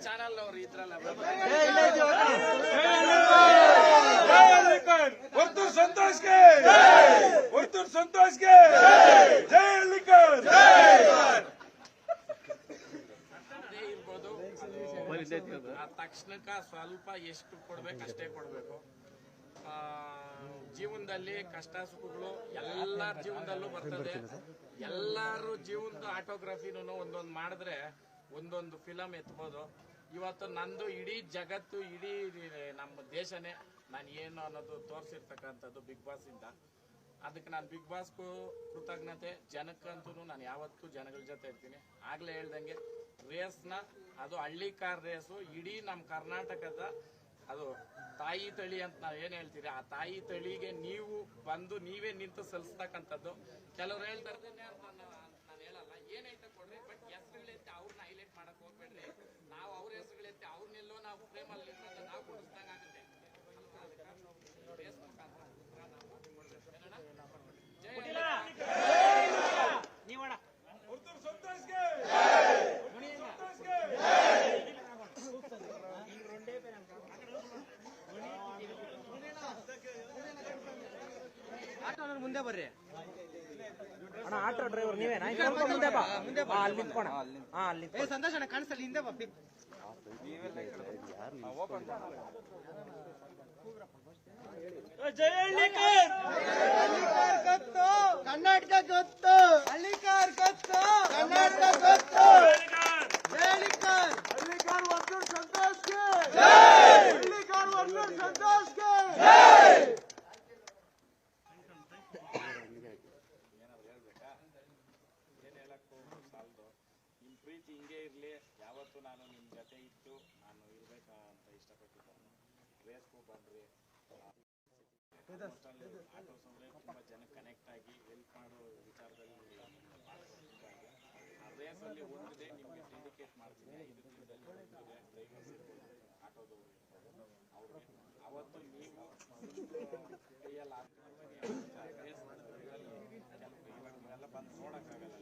Channel ಅವ್ರು ಇದ್ರಲ್ಲ ವರ್ತೂರ್ ಸಂತೋಷ್ಗೆ ವರ್ತೂರ್ ಸಂತೋಷ್ಗೆ ಜೈ ಅದೇ ಇರ್ಬೋದು ತಕ್ಷಣಕ್ಕ ಸ್ವಲ್ಪ ಎಷ್ಟು ಕೊಡ್ಬೇಕು ಅಷ್ಟೇ ಕೊಡ್ಬೇಕು ಜೀವನದಲ್ಲಿ ಕಷ್ಟ ಸುಖಗಳು ಎಲ್ಲಾರ ಜೀವನದಲ್ಲೂ ಬರ್ತದೆ. ಎಲ್ಲಾರು ಜೀವನದ ಆಟೋಗ್ರಫಿನೂ ಒಂದೊಂದು ಮಾಡಿದ್ರೆ ಒಂದೊಂದು ಫಿಲಮ್ ಎತ್ಬೋದು. ಇವತ್ತು ನಂದು ಇಡೀ ಜಗತ್ತು, ಇಡೀ ನಮ್ಮ ದೇಶನೇ ನಾನು ಏನು ಅನ್ನೋದು ತೋರಿಸಿರ್ತಕ್ಕಂಥದ್ದು ಬಿಗ್ ಬಾಸ್ ಇಂದ. ಅದಕ್ಕೆ ನಾನು ಬಿಗ್ ಬಾಸ್ಗೂ ಕೃತಜ್ಞತೆ ಜನಕ್ಕಂತೂ ನಾನು ಯಾವತ್ತೂ ಜನಗಳ ಜೊತೆ ಇರ್ತೀನಿ. ಆಗ್ಲೇ ಹೇಳ್ದಂಗೆ ರೇಸ್ನ ಅದು ಹಳ್ಳಿ ಕಾರ್ ರೇಸು ಇಡೀ ನಮ್ಮ ಕರ್ನಾಟಕದ, ಅದು ತಾಯಿ ತಳಿ ಅಂತ ನಾವು ಏನು ಹೇಳ್ತೀರಿ, ಆ ತಾಯಿ ತಳಿಗೆ ನೀವು ಬಂದು ನೀವೇ ನಿಂತು ಸಲ್ಲಿಸ್ತಕ್ಕಂಥದ್ದು ಕೆಲವರು ಹೇಳ್ತಾರೆ ನಾನು ಹೇಳಲ್ಲ. ಏನೈತೆ ಕೊಡ್ರಿ ನಾವು ಅವ್ರ ಹೆಸರುಗಳೆತ್ತಿ ಅವ್ರನ್ನೆಲ್ಲೋ ನಾವು ಪ್ರೇಮಲ್ಲಿ ನಾವು ಕೊಡಿಸ್ದಂಗಾಗುತ್ತೆ ಆಗುತ್ತೆ. ಮುಂದೆ ಬರ್ರಿ. ಅಣ್ಣ ಆಟೋ ಡ್ರೈವರ್ ನೀವೇನಾ? ಮುಂದೆ ಬಾ. ಹಾ, ಅಲ್ಲಿ ನಿಂತ್ಕೋಣ. ಹಾ ಅಲ್ಲಿ ಏ ಸಂತೋಷ್ ಅಣ್ಣ ಕಾಣಿಸಲ್ಲ ಹಿಂದೆ ಬಾ ಗೊತ್ತು ಕರ್ನಾಟಕ ಗೊತ್ತು ಹಳ್ಳಿಕಾರ್ ಗೊತ್ತು ಕರ್ನಾಟಕ ಗೊತ್ತು ಹಳ್ಳಿಕಾರ್ ಹಳ್ಳಿಕಾರ್ ವರ್ತೂರ್ ಸಂತೋಷ್ಗೆ ಹಳ್ಳಿಕಾರ್ ವರ್ತೂರ್ ಸಂತೋಷ್ಗೆ ಏನ್ ಹೇಳಕ್ಕೂ ಸಾಲದು ನಿಮ್ ಪ್ರೀತಿ ಹಿಂಗೆ ಇರ್ಲಿ. ಯಾವತ್ತೂ ನಾನು ನಿಮ್ಮ ಜೊತೆ ಇತ್ತು ನಾನು ಇರಬೇಕಾ ಅಂತ ಇಷ್ಟಪಟ್ಟಿದ್ದಾನು. ರೇಸ್ಗೂ ಬಂದ್ರಿ ಆಟೋ ಸಂದ್ರೆ ತುಂಬ ಜನ ಕನೆಕ್ಟ್ ಆಗಿ ಹೆಲ್ಪ್ ಮಾಡೋ ವಿಚಾರದಲ್ಲಿ ಆ ರೇಸಲ್ಲಿ ಒಂದಿದೆ ನಿಮಗೆ ಡೆಡಿಕೇಟ್ ಮಾಡ್ತೀನಿ. ಐದು ದಿನದಲ್ಲಿ ಒಂದಿದೆ ಡ್ರೈವರ್ಸ್ ಇರ್ಬೋದು, ಆಟೋದವ್ರು ಅವ್ರಿಗೆ ಅವತ್ತು ನೀವು ಕೈಯಲ್ಲಿ ಹಾಕ್ಕೊಂಡು ರೇಸ್ ಇವಾಗ ನೀವೆಲ್ಲ ಬಂದು ನೋಡೋಕ್ಕಾಗಲ್ಲ.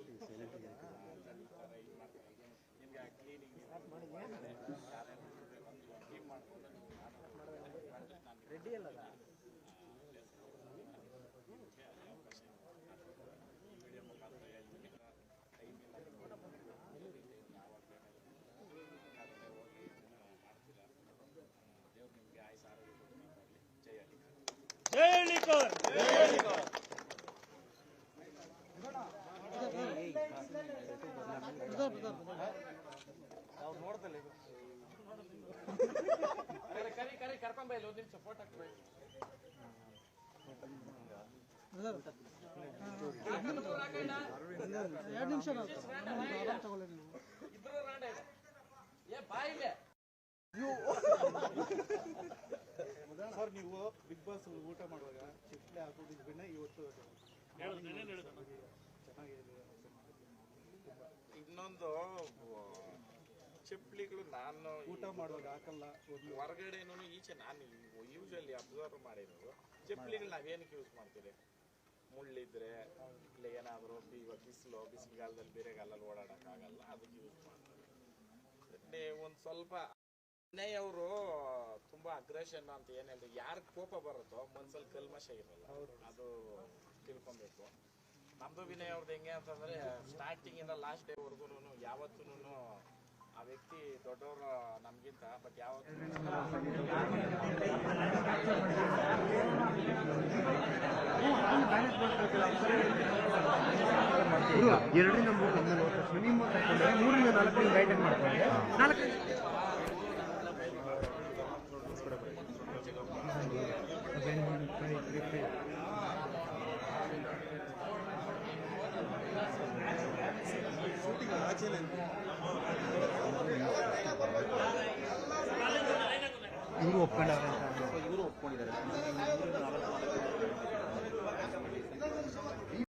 ಎರಡು ನಿಮಿಷ ತಗೊಳ್ಳಿ ರಾಂಡ ಇದೆ ಏ ಬಾಯಿಲೆ ಸರ್ ನೀವು ಊಟ ಮಾಡುವಾಗ ಚಿಟ್ಲೆ ಹಾಕೋದಿದ್ ಬಿನ್ನ ಇವತ್ತು ಚೆನ್ನಾಗಿದೆ ಇನ್ನೊಂದು ಚಪ್ಪಲಿಗಳು ನಾನು ಊಟ ಮಾಡುವಾಗ ಹಾಕಲ್ಲ ಒಂದು ಹೊರಗಡೆನೂ ಈಚೆ ನಾನು ಯೂಶಲಿ ಅಬ್ಸರ್ವ್ ಮಾಡಿರೋದು. ಚಪ್ಪಲಿಗಳು ನಾವೇನಕ್ಕೆ ಯೂಸ್ ಮಾಡ್ತೀರಿ? ಮುಳ್ಳಿದ್ರೆ ಇಲ್ಲ ಏನಾದರೂ ಇವಾಗ ಬಿಸಿಲು ಬಿಸಿಲುಗಾಲದಲ್ಲಿ ಬೇರೆ ಗಾಲಲ್ಲಿ ಓಡಾಡೋಕ್ಕಾಗಲ್ಲ ಅದಕ್ಕೆ ಯೂಸ್ ಮಾಡ್ತಾರೆ ಒಂದು ಸ್ವಲ್ಪ ಅವರು ತುಂಬಾ ಅಗ್ರೆಷನ್ ಅಂತ ಏನ್ ಹೇಳಿದ್ರು ಯಾರು ಕೋಪ ಬರುತ್ತೋ ಮನ್ಸಲ್ಲಿ ಕಲ್ಮಶ ಇರಲ್ಲ. ಅದು ತಿಳ್ಕೊಬೇಕು. ನಮ್ದು ವಿನಯ್ ಅವ್ರದ್ದು ಹೆಂಗೆ ಅಂತಂದ್ರೆ ಸ್ಟಾರ್ಟಿಂಗ್ ಇಂದ ಲಾಸ್ಟ್ ಡೇ ವರ್ಗು ಯಾವತ್ತೂ ಆ ವ್ಯಕ್ತಿ ದೊಡ್ಡವರು ನಮ್ಗಿಂತ ಬಟ್ ಯಾವತ್ತೂ ಎರಡರಿಂದ ಮೂರು ಮಿನಿಮಮ್ ಮೂರರಿಂದ ನಾಲ್ಕರಿಂದ ಗೈಡೆನ್ ಮಾಡ್ತಾರೆ. ನಾಲ್ಕು ಇವರು ಒಪ್ಕೊಂಡವ್ರೆ ಅಂತ ಇವರು ಒಪ್ಕೊಂಡಿದ್ದಾರೆ